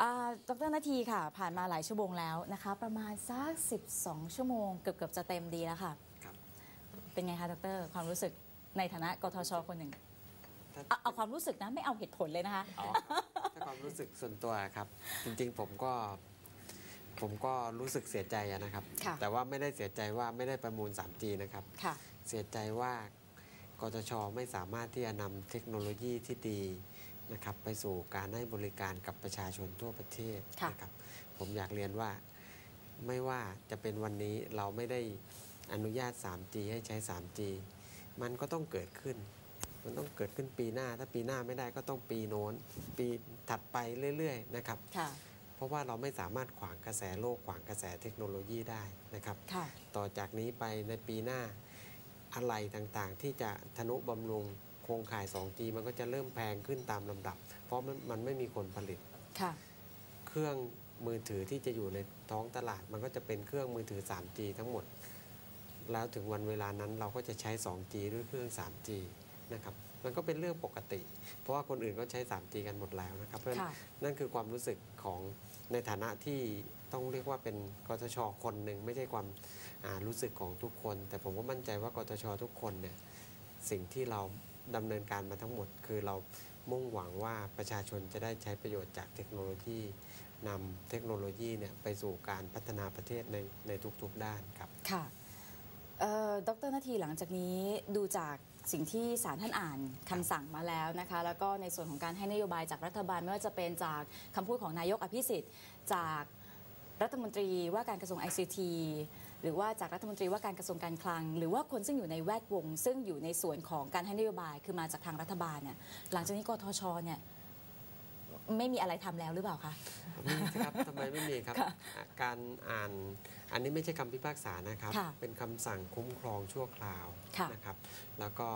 อ่าดรนาทีค่ะ ผ่านมาหลายชั่วโมงแล้วนะคะ ประมาณสัก 12 ชั่วโมง เกือบเกือบๆจะเต็มดีแล้วค่ะครับเป็นไงคะดรความรู้สึกในฐานะกทชคนหนึ่งถ้าเอาเอาความรู้สึกนะ ไม่เอาเหตุผลเลยนะคะอ๋อถ้าความรู้สึกส่วนตัวครับ จริงๆผมก็ผมก็รู้สึกเสียใจอะนะครับค่ะแต่ว่าไม่ได้เสียใจว่าไม่ได้ประมูล 3G นะครับค่ะเสียใจว่ากทชไม่สามารถที่จะนำเทคโนโลยีที่ดี นะครับไปสู่การให้บริการกับประชาชนทั่วประเทศค่ะนะครับผมอยากเรียนว่าไม่ว่าจะเป็นวันนี้เราไม่ได้อนุญาต 3G ให้ใช้ 3G มันก็ต้องเกิดขึ้น มันต้องเกิดขึ้นปีหน้า ถ้าปีหน้าไม่ได้ก็ต้องปีโน้น ปีถัดไปเรื่อย ๆ นะครับค่ะเพราะว่าเราไม่สามารถขวางกระแสโลกขวางกระแสเทคโนโลยีได้นะครับค่ะต่อจากนี้ไปในปีหน้าอะไรต่างๆ ที่จะทนุบำรุง โครงข่าย 2G มันก็จะเริ่มแพงขึ้นตามลำดับ เพราะมันมันไม่มีคนผลิตค่ะเครื่องมือถือที่จะอยู่ในท้องตลาด มันก็จะเป็นเครื่องมือถือ 3G ทั้งหมด แล้วถึงวันเวลานั้นเราก็จะใช้ 2G ด้วยเครื่อง 3G นะครับมันก็เป็นเรื่องปกติ เพราะว่าคนอื่นก็ใช้ 3G กันหมดแล้วนะครับเพราะฉะนั้นค่ะนั่นคือความรู้สึกของในฐานะที่ต้องเรียกว่าเป็นกทชคนหนึ่งไม่ใช่ความอ่ารู้สึกของทุกคน แต่ผมก็มั่นใจว่ากทชทุกคนเนี่ยสิ่งที่เรา ดำเนินการมาทั้งหมด คือเรามุ่งหวังว่าประชาชนจะได้ใช้ประโยชน์จากเทคโนโลยีนำเทคโนโลยีเนี่ยไปสู่การพัฒนาประเทศในในทุกๆด้านครับ ค่ะเอ่อดรนาทีหลังจากนี้ดูจากสิ่งที่ศาลท่านอ่านคำสั่งมาแล้วนะคะ แล้วก็ในส่วนของการให้นโยบายจากรัฐบาลไม่ว่าจะเป็นจากคำพูดของนายกอภิสิทธิ์ จากรัฐมนตรีว่าการกระทรวง ICT หรือว่าจากรัฐมนตรีว่าการกระทรวงการคลัง หรือว่าคนซึ่งอยู่ในแวดวง ซึ่งอยู่ในส่วนของการให้นโยบายคือมาจากทางรัฐบาลเนี่ยหลังจากนี้กทชเนี่ยไม่มีอะไรทำแล้วหรือเปล่าคะมีสิครับทำไมไม่มีครับค่ะอะการอ่านอันนี้ไม่ใช่คำพิพากษานะครับค่ะเป็นคำสั่งคุ้มครองชั่วคราวค่ะนะครับ แล้วก็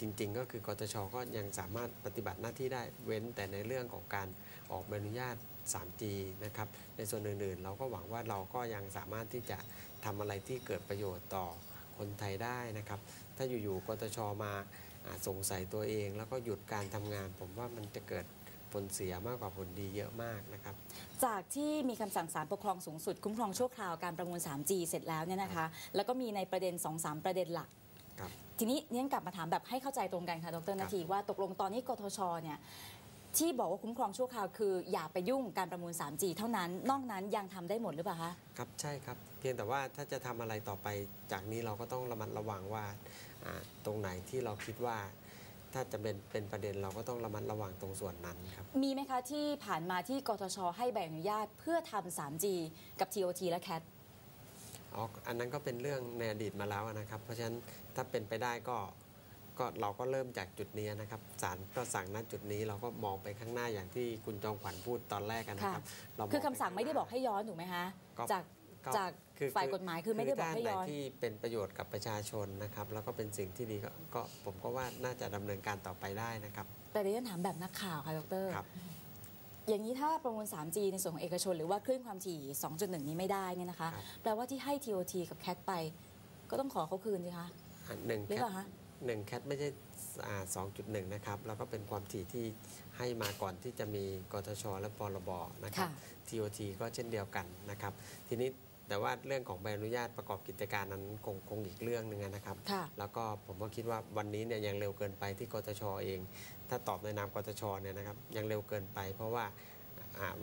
จริง ๆ ก็คือกตชก็ยังสามารถปฏิบัติหน้าที่ได้เว้นแต่ในเรื่องของการออกใบอนุญาต 3G นะครับในส่วนอื่นๆ เราก็หวังว่าเราก็ยังสามารถที่จะทำอะไรที่เกิดประโยชน์ต่อคนไทยได้นะครับ ถ้าอยู่ๆกตชมาอ่าสงสัยตัวเอง แล้วก็หยุดการทำงาน ผมว่ามันจะเกิดผลเสียมากกว่าผลดีเยอะมากนะครับ จากที่มีคำสั่งศาลปกครองสูงสุด คุ้มครองชั่วคราวการประมูล 3G เสร็จแล้วเนี่ยนะคะ แล้วก็มีในประเด็น 2-3 ประเด็นหลักครับทีนี้เนี่ยกลับมาถามแบบให้เข้าใจตรงกันค่ะดรนาทีว่าตกลงตอนนี้กทชเนี่ย ที่บอกว่าคุ้มครองชั่วคราวคือ อย่าไปยุ่งการประมูล 3G เท่านั้น นอกนั้นยังทำได้หมดหรือเปล่าคะครับใช่ครับ เพียงแต่ว่าถ้าจะทำอะไรต่อไปจากนี้เราก็ต้องระมัดระวังว่าอ่าตรงไหนที่เราคิดว่าถ้าจะเป็นเป็นประเด็นเราก็ต้องระมัดระวังตรงส่วนนั้นครับ มีไหมคะที่ผ่านมาที่กทช ให้ใบอนุญาตเพื่อทำ 3G กับ TOT และ CAT อ๋ออันนั้นก็เป็นเรื่องในอดีตมาแล้วนะครับ เพราะฉะนั้นถ้าเป็นไปได้ก็ ก็เราก็เริ่มจากจุดนี้นะครับศาลก็สั่งณจุดนี้เราก็มองไปข้างหน้าอย่างที่คุณจองขวัญพูดตอนแรกกันนะครับเรามงคือคำสั่งปไม่ได้ข้าน้าบอกให้ย้อนถูกไหมคะก็จากก็จากฝ่ายกฎหมายคือไม่ได้บอกให้ย้อนด้านไหนที่เป็นประโยชน์กับประชาชนนะครับ แล้วก็เป็นสิ่งที่ดีก็ก็ผมก็ว่าน่าจะดำเนินการต่อไปได้นะครับ แต่เดี๋ยวฉันถามแบบนักข่าวค่ะดรครับอย่างนี้ถ้าประมูล 3G ในส่วนของเอกชน หรือว่าคลื่นความถี่ 2.1 นี้ไม่ได้เนี่ยนะคะครับแปลว่าที่ให้ TOT กับ CAT ไป ก็ต้องขอเขาคืนสิคะอะหนึ่งหรือแคเปทล่าคะ หนึ่งแคทไม่ใช่สองจุดหนึ่งนะครับ แล้วก็เป็นความถี่ที่ให้มาก่อนที่จะมีกทช และปรบนะครับค่ะ TOT ก็เช่นเดียวกันนะครับ ทีนี้แต่ว่าเรื่องของใบอนุญาตประกอบกิจการนั้นคงคงอีกเรื่องหนึ่งนะครับค่ะแล้วก็ผมก็คิดว่าวันนี้เนี่ยยังเร็วเกินไปที่กทชเอง ถ้าตอบในนามกทชเนี่ยนะครับยังเร็วเกินไป เพราะว่าอ่า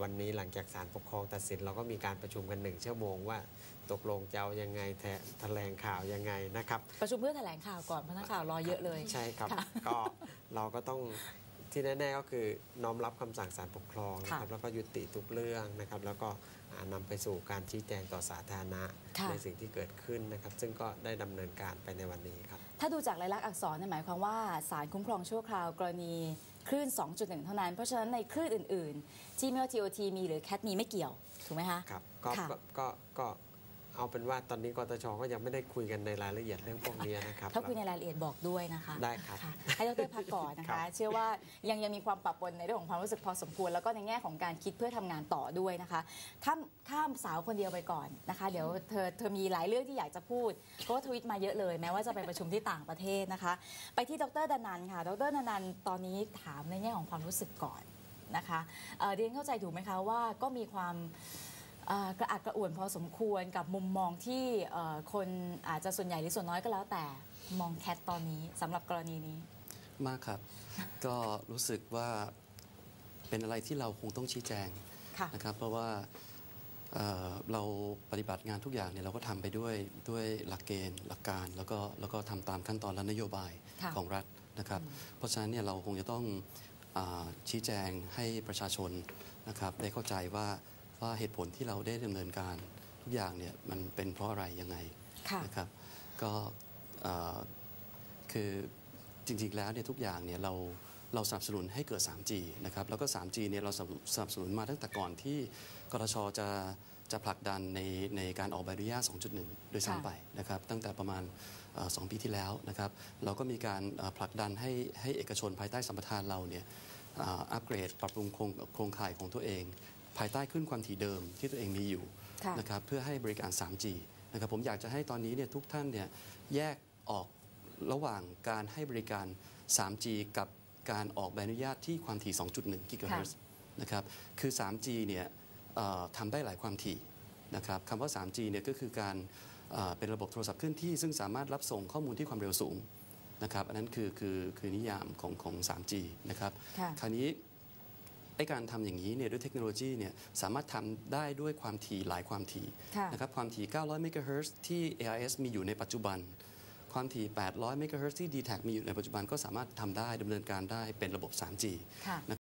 วันนี้หลังจากศาลปกครองตัดสินเราก็มีการประชุมกันหนึ่งชั่วโมงว่าตกลงจะเอายังไงแถแถลงข่าวยังไงนะครับ ประชุมเพื่อแถลงข่าวก่อนเพราะนักข่าวรอเยอะเลย ใช่ครับค่ะก็เราก็ต้องที่แน่ๆก็คือน้อมรับคำสั่งศาลปกครองนะครับค่ะแล้วก็ยุติทุกเรื่องนะครับ แล้วก็อ่านำไปสู่การชี้แจงต่อสาธารณะค่ะในสิ่งที่เกิดขึ้นนะครับ ซึ่งก็ได้ดำเนินการไปในวันนี้ครับ ถ้าดูจากลายลักษณ์อักษรเนี่ยหมายความว่าศาลคุ้มครองชั่วคราวกรณีคลื่น 2.1 เท่านั้น เพราะฉะนั้นในคลื่นอื่น ๆ ที่ไม่ว่า TOT มีหรือ CAT มีไม่เกี่ยว ถูกไหมคะ ครับ ก็ค่ะก็ก็ก็ เอาเป็นว่าตอนนี้กตชก็ยังไม่ได้คุยกันในรายละเอียดเรื่องพวกนี้นะครับ ถ้าคุยในรายละเอียดบอกด้วยนะคะได้ครับะให้ดรพักก่อนนะครัคะบเชื่อว่ายังยังมีความปรับปนในเรื่องของความรู้สึกพอสมควร แล้วก็ในแง่ของการคิดเพื่อทำงานต่อด้วยนะคะข้ามข้ามสาวคนเดียวไปก่อนนะคะ เดี๋ยวเธอเธอมีหลายเรื่องที่อยากจะพูดเพราะว่าทวิตมาเยอะเลยแม้ว่าจะไปประชุมที่ต่างประเทศนะคะ ไปที่ดรดนันค่ะ ดรดนันตอนนี้ถามในแง่ของความรู้สึกก่อนนะคะเอ่อเรียนเข้าใจถูกไหมคะว่าก็มีความเอ่อ กระอักกระอ่วนพอสมควรกับมุมมองที่เอ่อคนอาจจะส่วนใหญ่หรือส่วนน้อยก็แล้วแต่มองแคทตอนนี้สำหรับกรณีนี้ มากครับ ก็รู้สึกว่าเป็นอะไรที่เราคงต้องชี้แจงค่ะนะครับเพราะว่าเอ่อเราปฏิบัติงานทุกอย่างเนี่ยเราก็ทำไปด้วยด้วยหลักเกณฑ์ หลักการแล้วก็แล้วก็ทำตามขั้นตอนและนโยบายค่ะของรัฐนะครับ เพราะฉะนั้นเนี่ยเราคงจะต้องอาชี้แจงให้ประชาชนนะครับได้เข้าใจว่า ว่าเหตุผลที่เราได้ดำเนินการทุกอย่างเนี่ยมันเป็นเพราะอะไรยังไงค่ะนะครับก็เอ่อคือจริงๆแล้วเนี่ยทุกอย่างเนี่ยเราเราสนับสนุนให้เกิด 3G นะครับแล้วก็ 3G เนี่ยเราสนับสนับสนุนมาตั้งแต่ก่อนที่กรชจะจะผลักดันในในการออกใบอนุญาต 2.1 โดยค่ะซ้ำไปนะครับตั้งแต่ประมาณเอ่อสองปีที่แล้วนะครับเราก็มีการเอ่อผลักดันให้ให้เอกชนภายใต้สัมปทานเราเนี่ยอ่าอัปเกรดปรับปรุงโครงโครงข่ายของตัวเอง ภายใต้ขึ้นความถี่เดิมที่ตัวเองมีอยู่ค่ะนะครับเพื่อให้บริการ 3G นะครับผมอยากจะให้ตอนนี้เนี่ยทุกท่านเนี่ยแยกออกระหว่างการให้บริการ 3G กับการออกใบอนุญาตที่ความถี่ 2.1 กิกะเฮิรตซ์นะครับคือ 3G เนี่ยเอ่อทำได้หลายความถี่นะครับคำว่า 3G เนี่ยก็คือการเอ่อเป็นระบบโทรศัพท์เคลื่อนที่ซึ่งสามารถรับส่งข้อมูลที่ความเร็วสูงนะครับอันนั้นคือคือคือนิยามของของ 3G นะครับค่ะคราวนี้ ไอการทำอย่างนี้เนี่ยด้วยเทคโนโลยีเนี่ยสามารถทำได้ด้วยความถี่หลายความถี่ค่ะนะครับความถี่ 900เมกะเฮิรตซ์ที่ AIS มีอยู่ในปัจจุบัน ความถี่ 800เมกะเฮิรตซ์ที่ d t แทมีอยู่ในปัจจุบันก็สามารถทำได้ดำเนินการได้เป็นระบบ 3G ค่ะ